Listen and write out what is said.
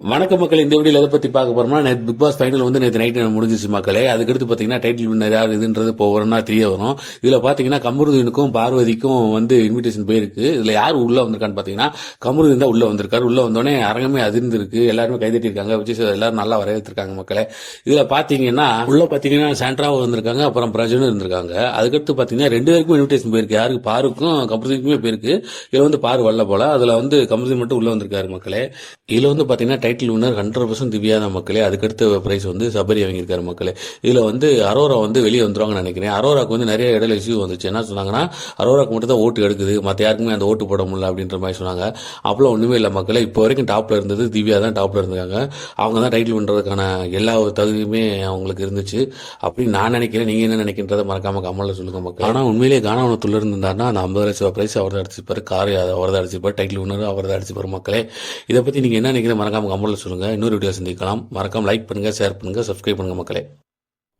வணக்க மக்கள் இந்த வீடியோ எதை பத்தி பார்க்க போறோம்னா நேற்று பிக் பாஸ் ஃபைனல் வந்து நேற்று நைட் முடிஞ்சிச்சு மக்களே. அதுக்கடுத்து பார்த்தீங்கன்னா டைட்டில் வின்னர் யார் இதுன்றது இப்போ ஒவ்வொன்றா தெரிய வரும். இதில் பார்த்தீங்கன்னா கமருதீனுக்கும் பார்வதிக்கும் வந்து இன்விடேஷன் போயிருக்கு. இதில் யார் உள்ளே வந்திருக்கான்னு பார்த்தீங்கன்னா கமருதீன் தான் உள்ளே வந்திருக்காரு. உள்ளே வந்தோடனே அரங்கமே அதிர்ந்திருக்கு. எல்லாருமே கைதட்டியிருக்காங்க. விஜய் எல்லாரும் நல்லா வரவேற்றிருக்காங்க மக்களே. இதில் பார்த்தீங்கன்னா உள்ளே பார்த்தீங்கன்னா சாண்ட்ராவும் வந்திருக்காங்க அப்புறம் பிரஜனும் இருந்திருக்காங்க. அதுக்கடுத்து பார்த்தீங்கன்னா ரெண்டு பேருக்கும் இன்விடேஷன் போயிருக்கு. யாருக்கு? பாருக்கும் கமருதீனுக்குமே போயிருக்கு. இதில் வந்து பாரு வரல போல அதில் வந்து கமருதீன் மட்டும் உள்ளே வந்திருக்காரு மக்களே. இதில் வந்து பார்த்தீங்கன்னா title winner hundred percent Divya தான் மக்களே. அதுக்கடுத்த பிரைஸ் வந்து சபரி வாங்கியிருக்காரு மக்களே. இதில் வந்து அரோரா வந்து வெளியே வந்துருவாங்கன்னு நினைக்கிறேன். அரோராக்கு வந்து நிறைய இடையில இஷ்யூ வந்துச்சு என்ன சொன்னாங்கன்னா அரோராக்கு மட்டும் தான் ஓட்டு எடுக்குது. மற்ற யாருக்குமே அந்த ஓட்டு போட முடியல அப்படின்ற மாதிரி சொன்னாங்க. அப்போலாம் ஒன்றுமே இல்லை மக்களே. இப்போ வரைக்கும் டாப்பில் இருந்தது திவ்யா தான் டாப்பில் இருந்தாங்க. அவங்க தான் டைட்டில் பண்ணுறதுக்கான எல்லா தகுதியுமே அவங்களுக்கு இருந்துச்சு. அப்படின்னு நான் நினைக்கிறேன். நீங்கள் என்ன நினைக்கின்றதை மறக்காம கமலில் சொல்லுங்க மக்கள். ஆனால் உண்மையிலேயே கானவனத்துல இருந்திருந்தாருன்னா அந்த ஐம்பது லட்சம் ப்ரைஸ் அவர் தான் அடிச்சிருப்பார் கார் அவர் தான் அடிச்சிருப்பார் டைட்டில் வின்னர் அவர் தான் அடிச்சிருப்பார் மக்களே. இதை பற்றி நீங்கள் என்ன நினைக்கிறீங்க மறக்காம கமெண்ட்டில் சொல்லுங்க. இன்னொரு வீடியோ சந்திக்கலாம். மறக்காமல் லைக் பண்ணுங்க ஷேர் பண்ணுங்க சப்ஸ்கிரைப் பண்ணுங்க மக்களே.